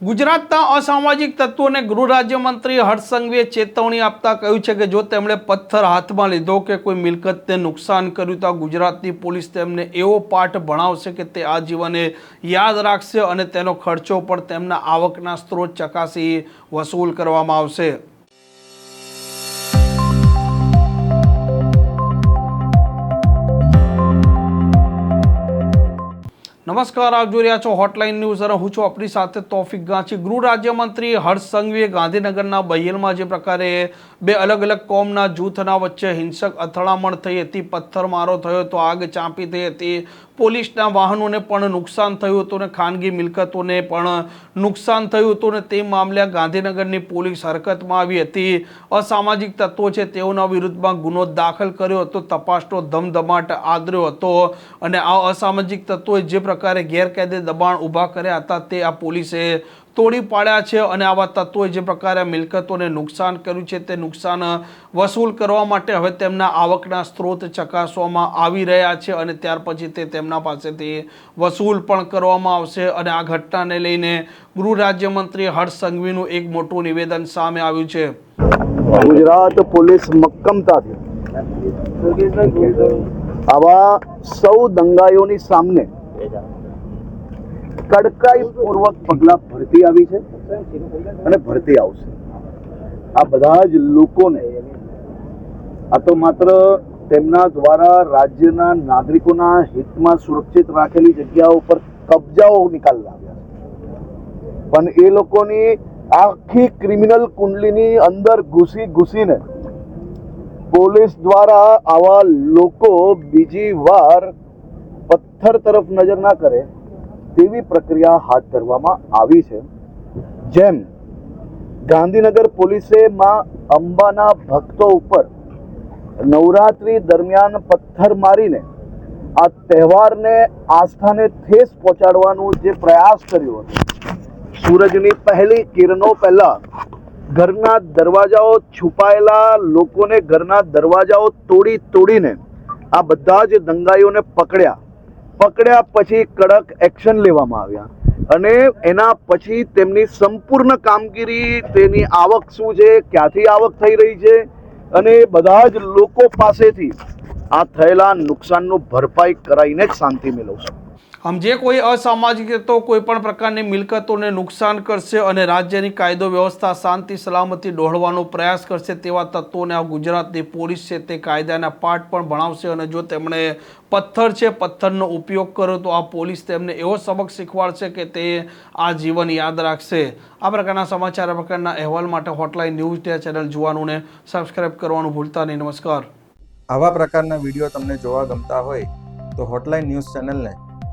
ગુજરાતના અસામાજિક તત્વોને ગૃહ રાજ્યમંત્રી હર્ષ ચેતવણી આપતા કહ્યું છે કે જો તેમણે પથ્થર હાથમાં લીધો કે કોઈ મિલકતને નુકસાન કર્યું તો ગુજરાતની પોલીસ તેમને એવો પાઠ ભણાવશે કે તે આ જીવને યાદ રાખશે અને તેનો ખર્ચો પણ તેમના આવકના સ્ત્રોત ચકાસી વસૂલ કરવામાં આવશે. નમસ્કાર, આપ જોઈ રહ્યા છો હોટલાઇન ન્યૂઝ અને હું છું આપણી સાથે તોફિક ગાંચી ગૃહ રાજ્યમંત્રી હર્ષ સંઘવીએ ગાંધીનગરના બહેલમાં જે પ્રકારે બે અલગ અલગ કોમના જૂથના વચ્ચે હિંસક અથડામણ થઈ હતી, પથ્થરમારો થયો હતો આગ ચાંપી થઈ હતી. પોલીસના વાહનોને પણ નુકસાન થયું હતું અને ખાનગી મિલકતોને પણ નુકસાન થયું હતું અને તે મામલે ગાંધીનગરની પોલીસ હરકતમાં આવી હતી. અસામાજિક તત્વો છે, તેઓના વિરુદ્ધમાં ગુનો દાખલ કર્યો હતો, તપાસનો ધમધમાટ આદર્યો હતો અને આ અસામાજિક તત્વોએ જે પ્રકારે ગેરકાયદે દબાણ ઊભા કર્યા હતા તે આ પોલીસે તોડી પાડ્યા છે અને આવા તત્વોએ જે પ્રકારે મિલકતોને નુકસાન કર્યું છે તે નુકસાન વસૂલ કરવા માટે હવે તેમના આવકના સ્ત્રોત ચકાસવામાં આવી રહ્યા છે અને ત્યાર પછી તે તેમના પાસેથી વસૂલ પણ કરવામાં આવશે અને આ ઘટનાને લઈને ગૃહ રાજ્યમંત્રી હર્ષ સંઘવીનું એક મોટું નિવેદન સામે આવ્યું છે. ગુજરાત પોલીસ મક્કમતાથી આવા સૌ દંગાઈઓની સામને કડકાઈપૂર્વક પગલાં ભરતી આવી છે અને ભરતી આવશે. આ બધા જ લોકોને, આ તો માત્ર તેમના દ્વારા રાજ્યના નાગરિકોના હિતમાં સુરક્ષિત રાખેલી જગ્યાઓ પર કબજાઓ નિકાલ લાવ્યા પણ એ લોકોની આખી ક્રિમિનલ કુંડલીની અંદર ઘૂસી ઘૂસીને પોલીસ દ્વારા આવા લોકો બીજી વાર પથ્થર તરફ નજર ના કરે તેવી પ્રક્રિયા હાથ ધરવામાં આવી છે. જેમ ગાંધીનગર પોલીસે માં અંબાના ભક્તો ઉપર નવરાત્રી દરમિયાન પથ્થર મારીને આ તહેવારને આસ્થાને ઠેસ પહોંચાડવાનું જે પ્રયાસ કર્યો હતો, સૂરજની પહેલી કિરણો પહેલા ઘરના દરવાજાઓ છુપાયેલા લોકોને ઘરના દરવાજાઓ તોડી તોડીને આ બધા જ દંગાઈઓને પકડ્યા. પકડ્યા પછી કડક એક્શન લેવામાં આવ્યા અને એના પછી તેમની સંપૂર્ણ કામગીરી, તેની આવક શું છે, ક્યાંથી આવક થઈ રહી છે અને બધા જ લોકો પાસેથી આ થયેલા નુકસાનનું ભરપાઈ કરાઈને જ શાંતિ મેળવશે. આમ જે કોઈ અસામાજિક તો કોઈ પણ પ્રકારની મિલકતોને નુકસાન કરશે અને રાજ્યની કાયદો વ્યવસ્થા શાંતિ, સલામતી ડોળવાનો પ્રયાસ કરશે તેવા તત્વોને આ ગુજરાતની પોલીસ છે તે કાયદાના પાઠ પણ ભણાવશે અને જો તેમણે પથ્થર છે, પથ્થરનો ઉપયોગ કર્યો તો આ પોલીસ તેમને એવો સબક શીખવાડશે કે તે આ જીવન યાદ રાખશે. આ પ્રકારના સમાચાર પ્રકારના અહેવાલ માટે હોટલાઇન ન્યૂઝ ચેનલ જોવાનું સબસ્ક્રાઇબ કરવાનું ભૂલતા નહીં. નમસ્કાર. આવા પ્રકારના વીડિયો તમને જોવા ગમતા હોય તો હોટલાઇન ન્યૂઝ ચેનલને